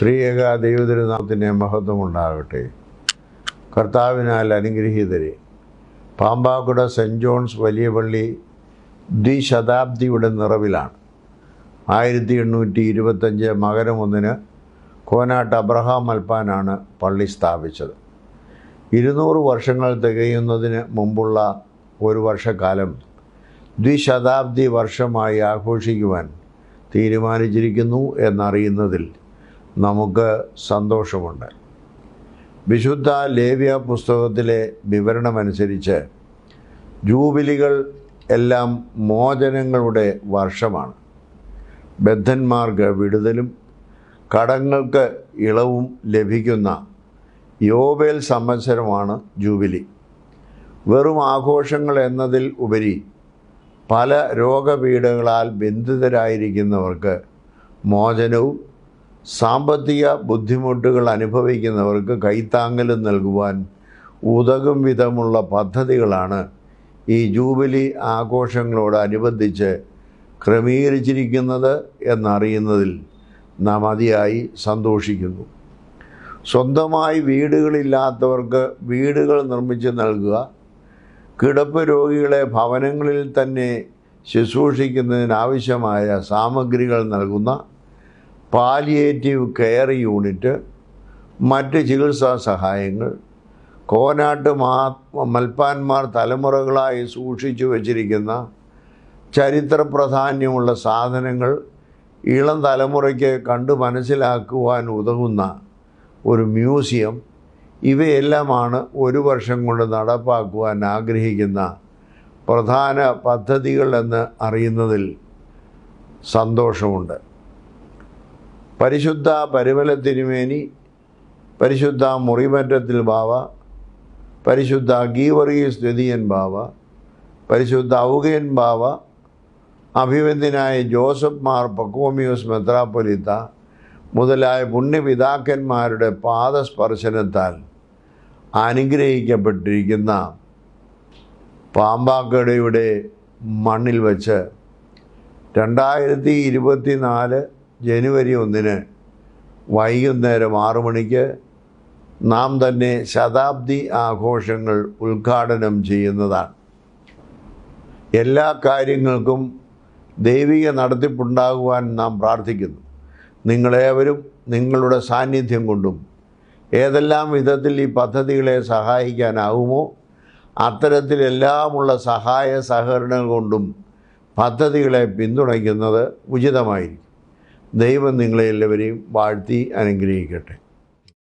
ത്രിയേക ദൈവതിരുനാമത്തിന്റെ മഹത്വം ഉണ്ടാകട്ടെ. കർത്താവിനാൽ അനുഗ്രഹീതരെ. പാമ്പാക്കുട സെന്റ് ജോൺസ് വലിയ പള്ളി ദ്വിശതാബ്ദിയുടെ നിറവിലാണ്. ആയിരത്തി എണ്ണൂറ്റി ഇരുപത്തഞ്ച് മകരം ഒന്നിന് കോനാട്ട് അബ്രഹാം മൽപ്പാനാണ് പള്ളി സ്ഥാപിച്ചത്. ഇരുന്നൂറ് വർഷങ്ങൾ തികയുന്നതിന് മുമ്പുള്ള ഒരു വർഷക്കാലം ദ്വിശതാബ്ദി വർഷമായി ആഘോഷിക്കുവാൻ തീരുമാനിച്ചിരിക്കുന്നു എന്നറിയുന്നതിൽ നമുക്ക് സന്തോഷമുണ്ട്. വിശുദ്ധ ലേവ്യ പുസ്തകത്തിലെ വിവരണമനുസരിച്ച് ജൂബിലികൾ എല്ലാം മോചനങ്ങളുടെ വർഷമാണ്. ബദ്ധന്മാർക്ക് വിടുതലും കടങ്ങൾക്ക് ഇളവും ലഭിക്കുന്ന യോബേൽ സംവത്സരമാണ് ജൂബിലി. വെറും ആഘോഷങ്ങൾ എന്നതിൽ ഉപരി പല രോഗപീഠകളാൽ ബന്ധിതരായിരിക്കുന്നവർക്ക് മോചനവും സാമ്പത്തിക ബുദ്ധിമുട്ടുകൾ അനുഭവിക്കുന്നവർക്ക് കൈത്താങ്ങലും നൽകുവാൻ ഉതകും വിധമുള്ള പദ്ധതികളാണ് ഈ ജൂബിലി ആഘോഷങ്ങളോടനുബന്ധിച്ച് ക്രമീകരിച്ചിരിക്കുന്നത് എന്നറിയുന്നതിൽ നാം അതിയായി സന്തോഷിക്കുന്നു. സ്വന്തമായി വീടുകളില്ലാത്തവർക്ക് വീടുകൾ നിർമ്മിച്ച് നൽകുക കിടപ്പ് രോഗികളെ ഭവനങ്ങളിൽ തന്നെ ശുശ്രൂഷിക്കുന്നതിനാവശ്യമായ സാമഗ്രികൾ നൽകുന്ന പാലിയേറ്റീവ് കെയർ യൂണിറ്റ് മറ്റ് ചികിത്സാ സഹായങ്ങൾ കോനാട്ട് മാ മൽപ്പാന്മാർ തലമുറകളായി സൂക്ഷിച്ചു വച്ചിരിക്കുന്ന ചരിത്ര പ്രാധാന്യമുള്ള സാധനങ്ങൾ ഇളം തലമുറയ്ക്ക് കണ്ടു മനസ്സിലാക്കുവാൻ ഉതകുന്ന ഒരു മ്യൂസിയം ഇവയെല്ലാമാണ് ഒരു വർഷം കൊണ്ട് നടപ്പാക്കുവാൻ ആഗ്രഹിക്കുന്ന പ്രധാന പദ്ധതികൾ എന്ന് അറിയുന്നതിൽ സന്തോഷമുണ്ട്. പരിശുദ്ധ പരുവല തിരുമേനി പരിശുദ്ധ മുറിമറ്റത്തിൽ ബാവ പരിശുദ്ധ ഗീവറീസ് ദ്വിതീയൻ ബാവ പരിശുദ്ധ ഔകയൻ ബാവ അഭിവന്ദ്യനായ ജോസഫ് മാർ പക്കോമിയോസ് മെത്രാപ്പൊലിത്ത മുതലായ പുണ്യപിതാക്കന്മാരുടെ പാദസ്പർശനത്താൽ അനുഗ്രഹിക്കപ്പെട്ടിരിക്കുന്ന പാമ്പാക്കടയുടെ മണ്ണിൽ വച്ച് രണ്ടായിരത്തി ഇരുപത്തി നാല് ജനുവരി ഒന്നിന് വൈകുന്നേരം ആറു മണിക്ക് നാം തന്നെ ശതാബ്ദി ആഘോഷങ്ങൾ ഉദ്ഘാടനം ചെയ്യുന്നതാണ്. എല്ലാ കാര്യങ്ങൾക്കും ദൈവിക നടത്തിപ്പുണ്ടാകുവാൻ നാം പ്രാർത്ഥിക്കുന്നു. നിങ്ങളേവരും നിങ്ങളുടെ സാന്നിധ്യം കൊണ്ടും ഏതെല്ലാം വിധത്തിൽ ഈ പദ്ധതികളെ സഹായിക്കാനാവുമോ അത്തരത്തിലെല്ലാമുള്ള സഹായ സഹകരണങ്ങൾ കൊണ്ടും പദ്ധതികളെ പിന്തുണയ്ക്കുന്നത് ഉചിതമായിരിക്കും. ദൈവം നിങ്ങളെ എല്ലാവരെയും വാഴ്ത്തി അനുഗ്രഹിക്കട്ടെ.